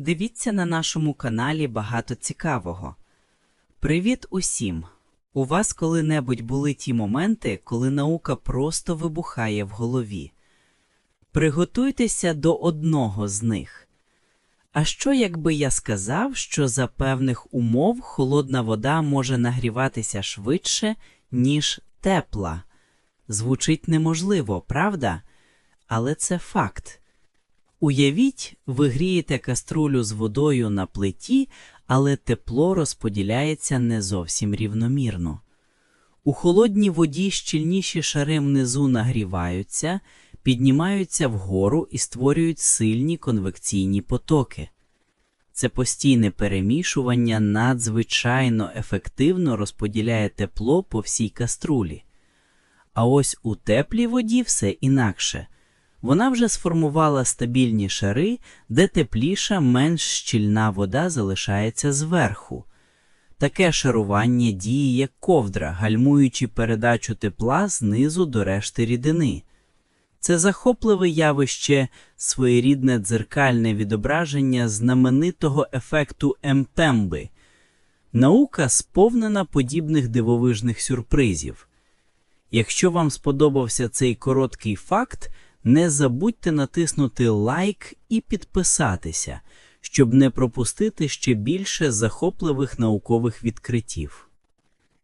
Дивіться на нашому каналі багато цікавого. Привіт усім! У вас коли-небудь були ті моменти, коли наука просто вибухає в голові. Приготуйтеся до одного з них. А що якби я сказав, що за певних умов холодна вода може нагріватися швидше, ніж тепла? Звучить неможливо, правда? Але це факт. Уявіть, ви грієте каструлю з водою на плиті, але тепло розподіляється не зовсім рівномірно. У холодній воді щільніші шари внизу нагріваються, піднімаються вгору і створюють сильні конвекційні потоки. Це постійне перемішування надзвичайно ефективно розподіляє тепло по всій каструлі. А ось у теплій воді все інакше. Вона вже сформувала стабільні шари, де тепліша, менш щільна вода залишається зверху. Таке шарування діє як ковдра, гальмуючи передачу тепла знизу до решти рідини. Це захопливе явище, своєрідне дзеркальне відображення знаменитого ефекту Емпемби. Наука сповнена подібних дивовижних сюрпризів. Якщо вам сподобався цей короткий факт, не забудьте натиснути лайк і підписатися, щоб не пропустити ще більше захопливих наукових відкриттів.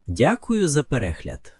Дякую за перегляд!